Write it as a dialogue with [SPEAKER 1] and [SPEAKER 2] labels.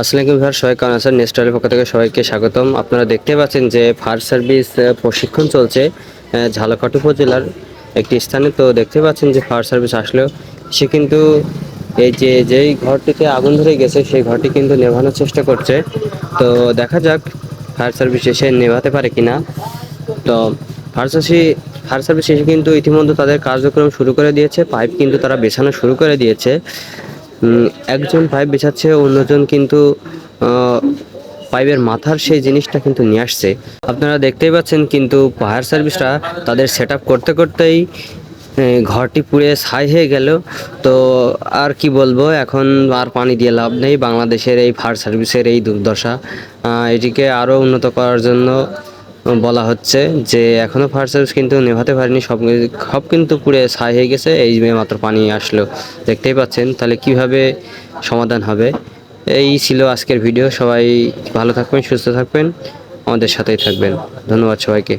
[SPEAKER 1] আসসালামু আলাইকুম সবাই কেমন আছেন? নেস্টারের পক্ষ থেকে সবাইকে স্বাগতম। আপনারা দেখতে পাচ্ছেন যে ফায়ার সার্ভিস প্রশিক্ষণ চলছে আহ, ঝালকাঠি উপজেলার একটি স্থানে। তো দেখতে পাচ্ছেন যে ফায়ার সার্ভিস আসলেও সে কিন্তু এই যে যেই ঘরটিতে আগুন ধরে গেছে সেই ঘরটি কিন্তু নেভানোর চেষ্টা করছে। তো দেখা যাক ফায়ার সার্ভিস এসে নেভাতে পারে কিনা। তো ফায়ার ফায়ার সার্ভিস এসে কিন্তু ইতিমধ্যে তাদের কার্যক্রম শুরু করে দিয়েছে পাইপ কিন্তু তারা বেছানো শুরু করে দিয়েছে। একজন পাইপ বেছাচ্ছে, অন্যজন কিন্তু পাইপের মাথার সেই জিনিসটা কিন্তু নিয়ে আসছে। আপনারা দেখতেই পাচ্ছেন কিন্তু ফায়ার সার্ভিসরা তাদের সেট করতে করতেই ঘরটি পুড়ে ছাই হয়ে গেল। তো আর কি বলব, এখন আর পানি দিয়ে লাভ নেই। বাংলাদেশের এই ফায়ার সার্ভিসের এই দুর্দশা এটিকে আরও উন্নত করার জন্য বলা হচ্ছে যে এখনও ফায়ার সার্ভিস কিন্তু নেভাতে পারেনি, সব সব কিন্তু পুরে ছাই হয়ে গেছে। এই মাত্র পানি আসলো, দেখতেই পাচ্ছেন। তাহলে কীভাবে সমাধান হবে? এই ছিল আজকের ভিডিও। সবাই ভালো থাকবেন, সুস্থ থাকবেন। আমাদের সাথেই থাকবেন। ধন্যবাদ সবাইকে।